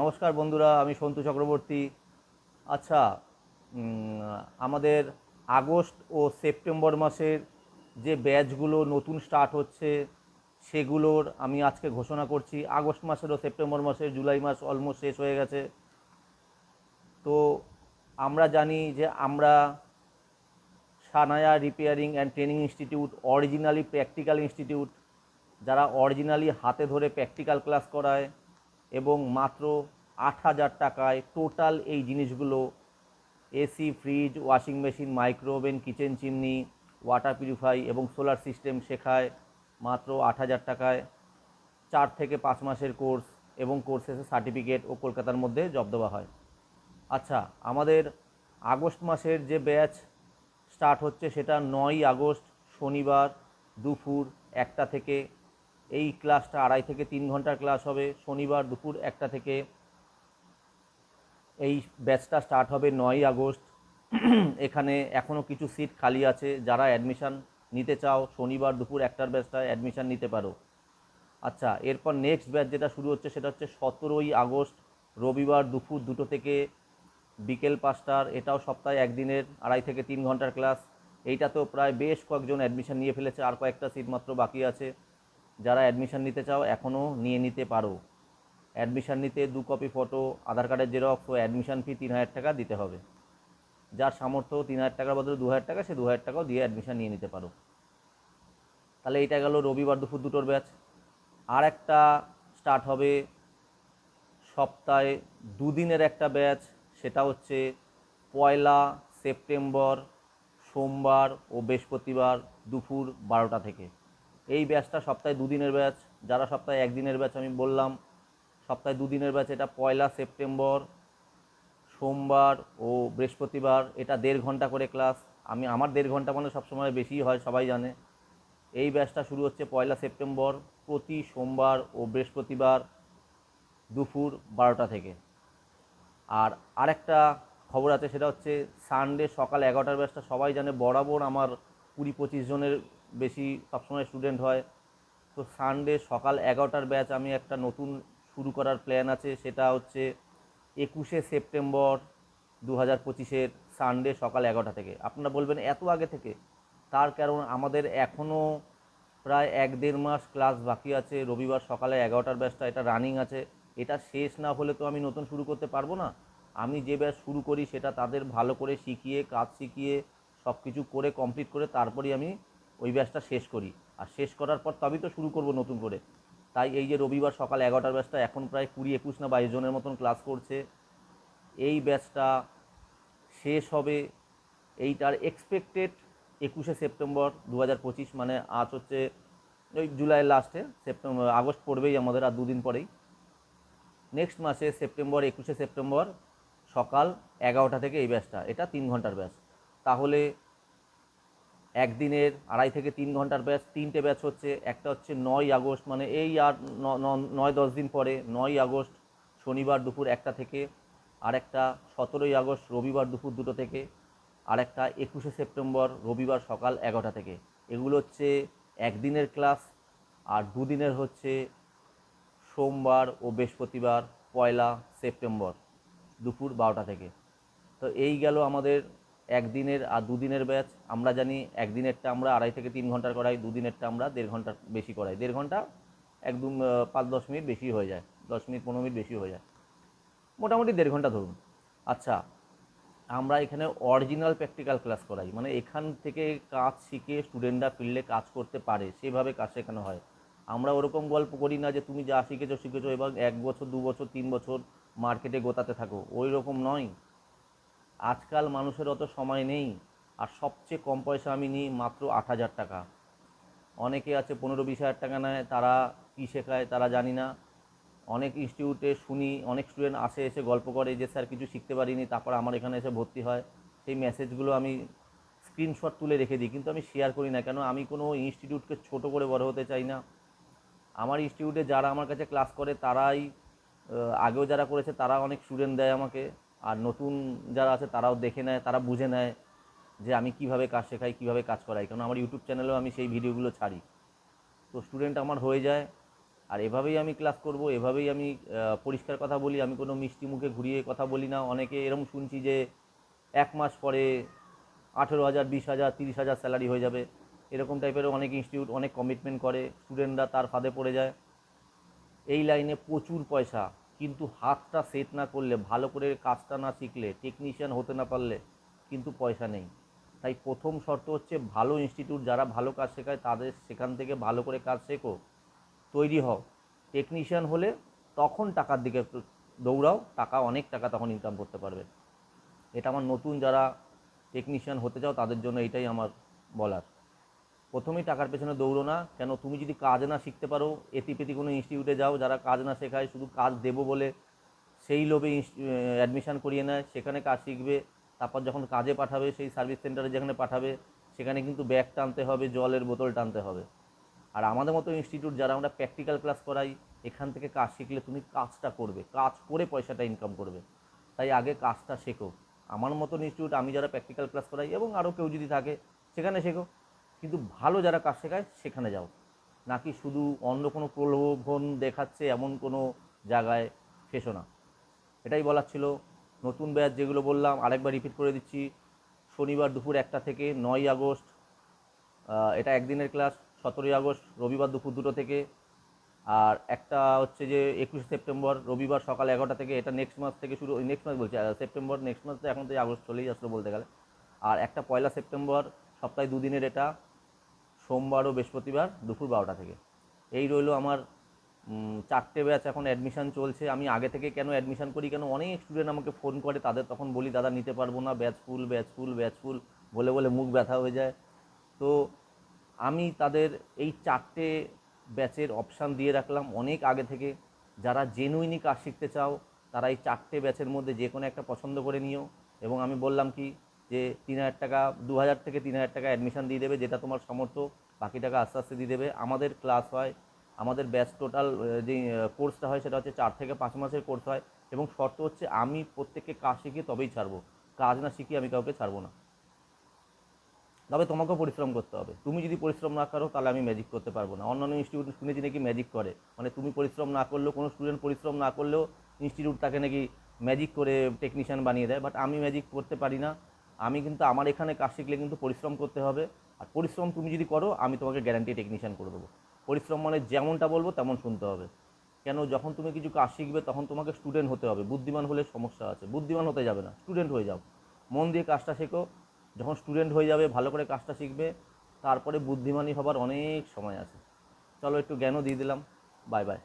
নমস্কার বন্ধুরা, আমি সন্তু চক্রবর্তী। আচ্ছা আমাদের আগস্ট ও সেপ্টেম্বর মাসের যে ব্যাচগুলো নতুন স্টার্ট হচ্ছে, সেগুলোর আমি আজকে ঘোষণা করছি। আগস্ট মাসের ও সেপ্টেম্বর মাসের জুলাই মাস অলমোস্ট শেষ হয়ে গেছে। তো আমরা জানি যে আমরা Sanaya repairing and training institute originally practical institute যারা অরিজিনালি হাতে ধরে প্র্যাকটিক্যাল ক্লাস করায় এবং মাত্র আট হাজার টাকায় টোটাল এই জিনিসগুলো, AC, fridge, washing machine, micro oven, kitchen chimney, water purify এবং সোলার সিস্টেম শেখায় মাত্র আট হাজার টাকায়। চার থেকে পাঁচ মাসের কোর্স এবং কোর্স সার্টিফিকেট ও কলকাতার মধ্যে জব দেওয়া হয়। আচ্ছা আমাদের আগস্ট মাসের যে ব্যাচ স্টার্ট হচ্ছে সেটা নয়ই আগস্ট, শনিবার, দুপুর একটা থেকে এই ক্লাসটা আড়াই থেকে তিন ঘণ্টার ক্লাস হবে। শনিবার দুপুর একটা থেকে এই ব্যাচটা স্টার্ট হবে নয়ই আগস্ট। এখানে এখনও কিছু সিট খালি আছে। যারা অ্যাডমিশান নিতে চাও, শনিবার দুপুর একটার ব্যাচটায় অ্যাডমিশান নিতে পারো। আচ্ছা এরপর নেক্সট ব্যাচ যেটা শুরু হচ্ছে সেটা হচ্ছে সতেরোই আগস্ট, রবিবার দুপুর দুটো থেকে বিকেল পাঁচটার। এটাও সপ্তাহে একদিনের, আড়াই থেকে তিন ঘণ্টার ক্লাস। এইটাতেও প্রায় বেশ কয়েকজন অ্যাডমিশান নিয়ে ফেলেছে, আর কয়েকটা সিট মাত্র বাকি আছে। যারা অ্যাডমিশন নিতে চাও এখনও নিয়ে নিতে পারো। অ্যাডমিশান নিতে দু কপি ফটো আধার কার্ডের জেরক্স ও অ্যাডমিশান ফি তিন হাজার টাকা দিতে হবে। যার সামর্থ্য তিন হাজার টাকার বদলে দু হাজার টাকা, সে দু হাজার টাকাও দিয়ে অ্যাডমিশান নিয়ে নিতে পারো। তাহলে এটা গেল রবিবার দুপুর দুটোর ব্যাচ আর একটা স্টার্ট হবে সপ্তাহে দুদিনের একটা ব্যাচ সেটা হচ্ছে পয়লা সেপ্টেম্বর, সোমবার ও বৃহস্পতিবার দুপুর বারোটা থেকে। এই ব্যাচটা সপ্তাহে দুদিনের ব্যাচ যারা সপ্তাহে একদিনের ব্যাচ আমি বললাম, সপ্তাহে দুদিনের ব্যাচ এটা পয়লা সেপ্টেম্বর, সোমবার ও বৃহস্পতিবার, এটা দেড় ঘণ্টা করে ক্লাস আমি, আমার দেড় ঘণ্টা মানে সবসময় বেশি হয়, সবাই জানে। এই ব্যাচটা শুরু হচ্ছে পয়লা সেপ্টেম্বর, প্রতি সোমবার ও বৃহস্পতিবার দুপুর বারোটা থেকে। আর আরেকটা খবর আছে, সেটা হচ্ছে সানডে সকাল এগারোটার ব্যাচটা সবাই জানে, বরাবর আমার কুড়ি পঁচিশ জনের বেশি সবসময় স্টুডেন্ট হয়। তো সানডে সকাল এগারোটার ব্যাচ আমি একটা নতুন শুরু করার প্ল্যান আছে, সেটা হচ্ছে একুশে সেপ্টেম্বর দু হাজার পঁচিশের সানডে সকাল এগারোটা থেকে। আপনারা বলবেন, এত আগে থেকে? তার কারণ আমাদের এখনও প্রায় এক দেড় মাস ক্লাস বাকি আছে। রবিবার সকালে এগারোটার ব্যাচটা এটা রানিং আছে। এটা শেষ না হলে তো আমি নতুন শুরু করতে পারব না। আমি যে ব্যাচ শুরু করি সেটা তাদের ভালো করে শিখিয়ে, কাজ শিখিয়ে সব কিছু করে কমপ্লিট করে তারপরেই আমি ওই ব্যাচটা শেষ করি। আর শেষ করার পর তবেই তো শুরু করব নতুন করে। তাই এই যে রবিবার সকাল এগারোটার ব্যাচটা এখন প্রায় কুড়ি, একুশ না বাইশ জনের মতন ক্লাস করছে। এই ব্যাচটা শেষ হবে এইটার এক্সপেক্টেড একুশে সেপ্টেম্বর দু হাজার পঁচিশ মানে আজ হচ্ছে ওই জুলাইয়ের লাস্টে সেপ্টেম্বর, আগস্ট পড়বেই আমাদের আর দুদিন পরেই। নেক্সট মাসে সেপ্টেম্বর, একুশে সেপ্টেম্বর সকাল এগারোটা থেকে এই ব্যাচটা, এটা তিন ঘণ্টার ব্যাচ। তাহলে একদিনের আড়াই থেকে তিন ঘণ্টার ব্যাচ, তিনটে ব্যাচ হচ্ছে, একটা হচ্ছে নয় আগস্ট মানে এই আর নয়, দশ দিন পরে, নয় আগস্ট শনিবার দুপুর একটা থেকে, আর একটা সতেরোই আগস্ট রবিবার দুপুর দুটো থেকে, আর একটা একুশে সেপ্টেম্বর রবিবার সকাল এগারোটা থেকে। এগুলো হচ্ছে একদিনের ক্লাস, আর দুদিনের হচ্ছে সোমবার ও বৃহস্পতিবার পয়লা সেপ্টেম্বর দুপুর বারোটা থেকে। তো এই গেল আমাদের একদিনের আর দুদিনের ব্যাচ, আমরা জানি একদিনেরটা আমরা আড়াই থেকে তিন ঘণ্টার করাই, দুদিনেরটা আমরা দেড় ঘণ্টার বেশি করাই। দেড় ঘণ্টা একদম পাঁচ দশ মিনিট বেশি হয়ে যায়, দশ মিনিট, পনেরো মিনিট বেশি হয়ে যায়। মোটামুটি দেড় ঘণ্টা ধরুন। আচ্ছা আমরা এখানে অরিজিনাল প্র্যাকটিক্যাল ক্লাস করাই মানে এখান থেকে কাজ শিখে স্টুডেন্টরা ফিল্ডে কাজ করতে পারে, সেভাবে কাজ শেখানো হয়। আমরা ওরকম গল্প করি না যে তুমি যা শিখেছো শিখেছো, এবং এক বছর, দু বছর, তিন বছর মার্কেটে গোতাতে থাকো ওই রকম নয়। আজকাল মানুষের অত সময় নেই, আর সবচেয়ে কম পয়সা আমি নিই মাত্র আট হাজার টাকা। অনেকে আছে পনেরো বিশ হাজার টাকা নেয়, তারা কী শেখায় তারা জানি না। অনেক ইনস্টিটিউটে শুনি, অনেক স্টুডেন্ট আসে, এসে গল্প করে যে, স্যার, কিছু শিখতে পারিনি, তারপর আমার এখানে এসে ভর্তি হয়। সেই মেসেজগুলো আমি স্ক্রিনশট তুলে রেখে দিই, কিন্তু আমি শেয়ার করি না, কেন আমি কোনো ইনস্টিটিউটকে ছোট করে বড় হতে চাই না। আমার ইনস্টিটিউটে যারা আমার কাছে ক্লাস করে, তারাই আগেও যারা করেছে, তারা অনেক স্টুডেন্ট দেয় আমাকে। আর নতুন যারা আছে তারাও দেখে নেয়, তারা বুঝে নেয় যে আমি কীভাবে কাজ শেখাই, কীভাবে কাজ করাই। কারণ আমার ইউটিউব চ্যানেলেও আমি সেই ভিডিওগুলো ছাড়ি। তো স্টুডেন্ট আমার হয়ে যায়, আর এভাবেই আমি ক্লাস করব, এভাবেই আমি পরিষ্কার কথা বলি, আমি কোনো মিষ্টি মুখে ঘুরিয়ে কথা বলি না। অনেকে এরকম শুনছি যে এক মাস পরে আঠেরো হাজার, বিশ হাজার, তিরিশ হাজার স্যালারি হয়ে যাবে। এরকম টাইপের অনেক ইনস্টিটিউট অনেক কমিটমেন্ট করে। স্টুডেন্টরা তার ফাঁদে পড়ে যায়। এই লাইনে প্রচুর পয়সা কিন্তু হাতটা সেট না করলে, ভালো করে কাজটা না শিখলে টেকনিশিয়ান হতে না পারলে কিন্তু পয়সা নেই। তাই প্রথম শর্ত হচ্ছে ভালো ইনস্টিটিউট যারা ভালো কাজ শেখায়, তাদের সেখান থেকে ভালো করে কাজ শেখো, তৈরি হও। টেকনিশিয়ান হলে তখন টাকার দিকে দৌড়াও, টাকা, অনেক টাকা তখন ইনকাম করতে পারবে। এটা আমার নতুন যারা টেকনিশিয়ান হতে চাও, তাদের জন্য এটাই আমার বলার। প্রথমেই টাকার পেছনে দৌড়ো না। কেন তুমি যদি কাজ না শিখতে পারো, এতিপেতি কোনো ইনস্টিটিউটে যাও, যারা কাজ না শেখায়, শুধু কাজ দেবো বলে সেই লোভে অ্যাডমিশান করিয়ে নেয়, সেখানে কাজ শিখবে, তারপর যখন কাজে পাঠাবে, সেই সার্ভিস সেন্টারে যেখানে পাঠাবে, সেখানে কিন্তু ব্যাগ টানতে হবে, জলের বোতল টানতে হবে। আর আমাদের মতো ইনস্টিটিউট যারা আমরা প্র্যাকটিক্যাল ক্লাস করাই, এখান থেকে কাজ শিখলে তুমি কাজটা করবে, কাজ করে পয়সাটা ইনকাম করবে। তাই আগে কাজটা শেখো। আমার মতন ইনস্টিটিউট আমি যারা প্র্যাকটিক্যাল ক্লাস করাই, এবং আরও কেউ যদি থাকে, সেখানে শেখো। কিন্তু ভালো যারা কাজ শেখায় সেখানে যাও। নাকি শুধু অন্য কোনো প্রলোভন দেখাচ্ছে এমন কোনো জায়গায় ফেসো না। এটাই বলার ছিল। নতুন ব্যাচ যেগুলো বললাম, আরেকবার রিপিট করে দিচ্ছি। শনিবার দুপুর একটা থেকে নয় আগস্ট এটা একদিনের ক্লাস সতেরোই আগস্ট, রবিবার দুপুর দুটো থেকে। আর একটা হচ্ছে যে একুশে সেপ্টেম্বর, রবিবার সকাল এগারোটা থেকে, এটা নেক্সট মাস থেকে শুরু নেক্সট মাস বলছি সেপ্টেম্বর নেক্সট মাস তো এখন তো আগস্ট চলেই আসলো বলতে গেলে। আর একটা পয়লা সেপ্টেম্বর, সপ্তাহে দুদিনের এটা। সোমবার ও বৃহস্পতিবার দুপুর বারোটা থেকে। এই রইল আমার চারটে ব্যাচ এখন অ্যাডমিশন চলছে। আমি আগে থেকে কেন অ্যাডমিশান করি কেন? অনেক স্টুডেন্ট আমাকে ফোন করে, তাদের তখন বলি, দাদা, নিতে পারব না, batch full batch full batch full বলে বলে মুখ ব্যথা হয়ে যায়। তো আমি তাদের এই চারটে ব্যাচের অপশান দিয়ে রাখলাম। অনেক আগে থেকে যারা জেনুইনি কাজ শিখতে চাও, তারা এই চারটে ব্যাচের মধ্যে যে কোনো একটা পছন্দ করে নিও। এবং আমি বললাম কি যে তিন হাজার টাকা, দু হাজার থেকে তিন হাজার টাকা অ্যাডমিশন দিয়ে দেবে, যেটা তোমার সামর্থ্য বাকি টাকা আস্তে আস্তে দিয়ে দেবে। আমাদের ক্লাস হয়, আমাদের ব্যাচ টোটাল যে কোর্সটা হয় সেটা হচ্ছে চার থেকে পাঁচ মাসের কোর্স হয় এবং শর্ত হচ্ছে আমি প্রত্যেককে কাজ শিখিয়ে তবেই ছাড়বো। কাজ না শিখিয়ে আমি কাউকে ছাড়বো না। তবে তোমাকেও পরিশ্রম করতে হবে। তুমি যদি পরিশ্রম না করো, তাহলে আমি ম্যাজিক করতে পারব না। অন্যান্য ইনস্টিটিউট শুনেছি নাকি ম্যাজিক করে। মানে তুমি পরিশ্রম না করলেও, কোনো স্টুডেন্ট পরিশ্রম না করলেও ইনস্টিটিউট তাকে নাকি ম্যাজিক করে টেকনিশিয়ান বানিয়ে দেয়। বাট আমি ম্যাজিক করতে পারি না। আমি কিন্তু আমার এখানে কাজ শিখলে কিন্তু পরিশ্রম করতে হবে। আর পরিশ্রম তুমি যদি করো, আমি তোমাকে গ্যারান্টি টেকনিশিয়ান করে দেবো। পরিশ্রম মানে যেমনটা বলব, তেমন শুনতে হবে। কেন? যখন তুমি কিছু কাজ শিখবে, তখন তোমাকে স্টুডেন্ট হতে হবে। বুদ্ধিমান হলে সমস্যা আছে। বুদ্ধিমান হতে যাবে না। স্টুডেন্ট হয়ে যাও। মন দিয়ে কাজটা শেখো। যখন স্টুডেন্ট হয়ে যাবে, ভালো করে কাজটা শিখবে, তারপরে বুদ্ধিমানী হবার অনেক সময় আছে। চলো একটু জ্ঞানও দিয়ে দিলাম। Bye bye